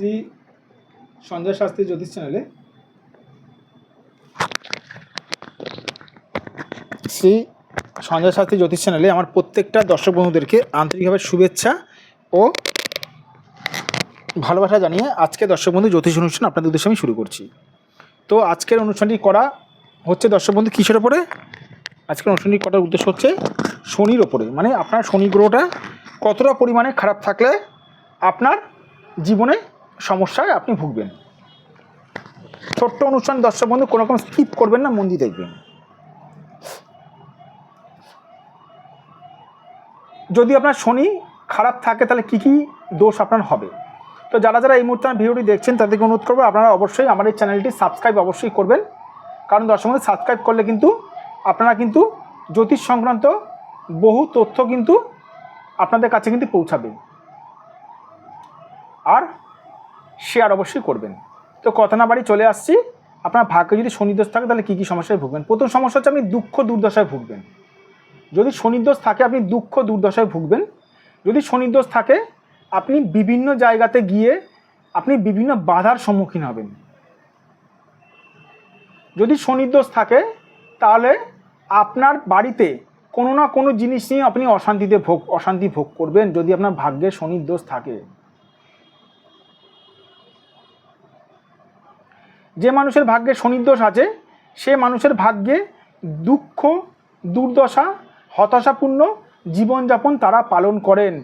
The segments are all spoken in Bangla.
শ্রী সঞ্জয় শাস্ত্রী জ্যোতিষ চ্যানেলে শ্রী সঞ্জয় শাস্ত্রী জ্যোতিষ চ্যানেলে আমার প্রত্যেকটা দর্শক বন্ধুদেরকে আন্তরিকভাবে শুভেচ্ছা ও ভালোবাসা জানিয়ে আজকে দর্শক বন্ধু জ্যোতিষ অনুষ্ঠান আপনাদের উদ্দেশ্যে আমি শুরু করছি। তো আজকের অনুষ্ঠানটি করা হচ্ছে দর্শক বন্ধু কিসের ওপরে? আজকের অনুষ্ঠানটি করার উদ্দেশ্য হচ্ছে শনির ওপরে। মানে আপনার শনি গ্রহটা কতটা পরিমাণে খারাপ থাকলে আপনার জীবনে সমস্যায় আপনি ভুগবেন। ছোট্ট অনুষ্ঠান দর্শক বন্ধু, কোনো রকম স্কিপ করবেন না, মন দিয়ে দেখবেন। যদি আপনার শনি খারাপ থাকে, তাহলে কী কী দোষ আপনার হবে? তো যারা যারা এই মুহূর্তে আমার ভিডিওটি দেখছেন, তাদেরকে অনুরোধ করব, আপনারা অবশ্যই আমার এই চ্যানেলটি সাবস্ক্রাইব অবশ্যই করবেন। কারণ দর্শক বন্ধু সাবস্ক্রাইব করলে কিন্তু আপনারা কিন্তু জ্যোতিষ সংক্রান্ত বহু তথ্য কিন্তু আপনাদের কাছে কিন্তু পৌঁছাবে। আর শেয়ার অবশ্যই করবেন। তো কথা না বাড়ি চলে আসছি। আপনার ভাগ্যে যদি শনিদোষ থাকে, তাহলে কী কী সমস্যায় ভুগবেন? প্রথম সমস্যা হচ্ছে আপনি দুঃখ দুর্দশায় ভুগবেন। যদি শনিদোষ থাকে, আপনি দুঃখ দুর্দশায় ভুগবেন। যদি শনিদোষ থাকে, আপনি বিভিন্ন জায়গাতে গিয়ে আপনি বিভিন্ন বাধার সম্মুখীন হবেন। যদি শনিদোষ থাকে, তাহলে আপনার বাড়িতে কোনো না কোনো জিনিস নিয়ে আপনি অশান্তিতে ভোগ, অশান্তি ভোগ করবেন। যদি আপনার ভাগ্যে শনির দোষ থাকে। যে মানুষের ভাগ্যে শনির দোষ আছে, সে মানুষের ভাগ্যে দুঃখ, দুর্দশা, হতাশাপূর্ণ জীবনযাপন তারা পালন করেন।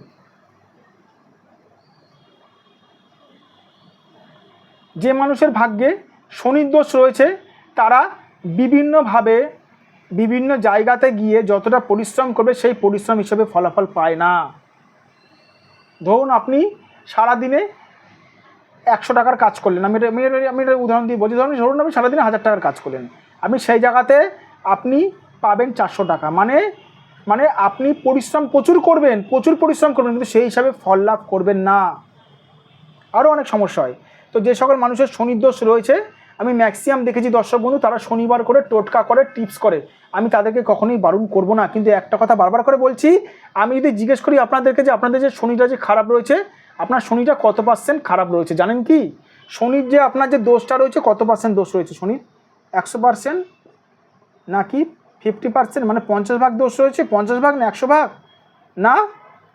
যে মানুষের ভাগ্যে শনির্দোষ রয়েছে, তারা বিভিন্নভাবে বিভিন্ন জায়গাতে গিয়ে যতটা পরিশ্রম করবে, সেই পরিশ্রম হিসেবে ফলাফল পায় না। ধরুন আপনি সারাদিনে একশো টাকার কাজ করলেন। আমি আমি আমি এটা উদাহরণ দিয়ে বলছি, ধরুন ধরুন আপনি সারাদিনে হাজার টাকার কাজ করলেন। আপনি সেই জায়গাতে আপনি পাবেন চারশো টাকা। মানে মানে আপনি পরিশ্রম প্রচুর করবেন, প্রচুর পরিশ্রম করবেন, কিন্তু সেই হিসাবে ফল লাভ করবেন না। আরও অনেক সমস্যা হয়। তো যে সকল মানুষের শনিদোষ রয়েছে, আমি ম্যাক্সিমাম দেখেছি দর্শক বন্ধু, তারা শনিবার করে টোটকা করে, টিপস করে। আমি তাদেরকে কখনোই বারণ করব না। কিন্তু একটা কথা বারবার করে বলছি, আমি যদি জিজ্ঞেস করি আপনাদেরকে যে আপনাদের যে শনিটা যে খারাপ রয়েছে আপনার শনিটা কত পার্সেন্ট খারাপ রয়েছে জানেন কি? শনির যে আপনার যে দোষটা রয়েছে, কত পার্সেন্ট দোষ রয়েছে শনির? একশো পার্সেন্ট নাকি ফিফটি পার্সেন্ট মানে পঞ্চাশ ভাগ দোষ রয়েছে, পঞ্চাশ ভাগ না একশো ভাগ? না,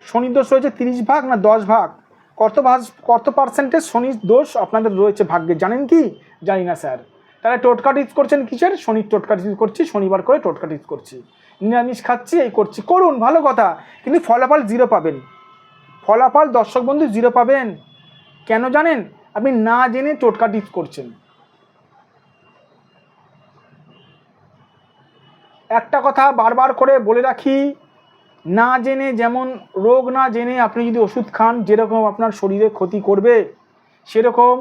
শনির দোষ রয়েছে তিরিশ ভাগ না দশ ভাগ? কত ভাগ, কত পার্সেন্টেজ শনির দোষ আপনাদের রয়েছে ভাগ্যে? জানেন কি? জানি না স্যার। তাহলে টোটকা টিপস করছেন কিসের? শনির টোটকা টিপস করছি, শনিবার করে টোটকা টিপস করছি। নিরামিষ খাচ্ছি, এই করছি। করুন, ভালো কথা। কিন্তু ফলাফল জিরো পাবেন। ফলাফল দর্শক বন্ধু জিরো পাবেন। কেন জানেন? আপনি না জেনে টোটকা টিপস করছেন। একটা কথা বারবার করে বলে রাখি, না জেনে যেমন রোগ না জেনে আপনি যদি ওষুধ খান, যেরকম আপনার শরীরে ক্ষতি করবে, সেরকম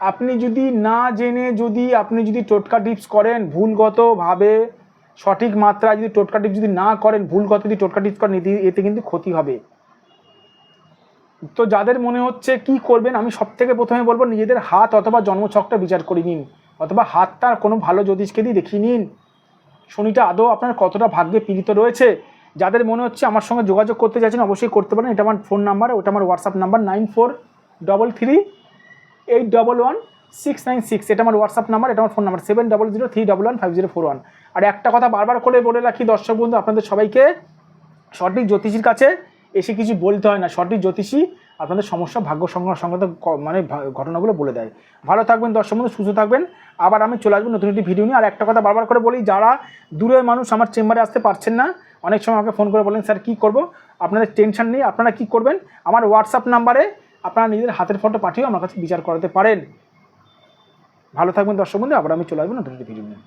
আপনি যদি না জেনে যদি আপনি যদি টোটকা টিপস করেন, ভুলগতভাবে, সঠিক মাত্রায় যদি টোটকা টিপস যদি না করেন, ভুলগত যদি টোটকা টিপস করেন এতে এতে কিন্তু ক্ষতি হবে। তো যাদের মনে হচ্ছে কি করবেন, আমি সব থেকে প্রথমে বলব নিজেদের হাত অথবা জন্মছকটা বিচার করে নিন, অথবা হাতটা কোনো ভালো জ্যোতিষকে দিয়ে দেখিয়ে নিন। শনিটা আদৌ আপনার কতটা ভাগ্যে পীড়িত রয়েছে? যাদের মনে হচ্ছে আমার সঙ্গে যোগাযোগ করতে চাইছেন, অবশ্যই করতে পারেন। এটা আমার ফোন নাম্বার, ওটা আমার WhatsApp number, nine four double three eight double one six nine six. এটা আমার হোয়াটসঅ্যাপ নাম্বার, এটা আমার phone number, seven double zero three double one five zero four one. আর একটা কথা বারবার করে বলে রাখি দর্শক বন্ধু, আপনাদের সবাইকে সঠিক জ্যোতিষীর কাছে এসে কিছু বলতে হয় না। সঠিক জ্যোতিষী আপনাদের সমস্যা, ভাগ্য সংক্রান্ত মানে ঘটনাগুলো বলে দেয়। ভালো থাকবেন, দর্শক বন্ধু, সুস্থ থাকবেন। আবার আমি চলে আসব নতুন একটি ভিডিও নিয়ে। আর একটা কথা বারবার করে বলি, যারা দূরের মানুষ আমার চেম্বারে আসতে পারছেন না, অনেক সময় আমাকে ফোন করে বলেন, স্যার, কী করব? আপনাদের টেনশন নেই, আপনারা কী করবেন? আমার হোয়াটসঅ্যাপ নাম্বারে আপনারা নিজেদের হাতের ফটো পাঠিয়েও আমার কাছে বিচার করাতে পারেন। ভালো থাকবেন, দর্শক বন্ধু। আবার আমি চলে আসব নতুন একটি ভিডিও নিয়ে।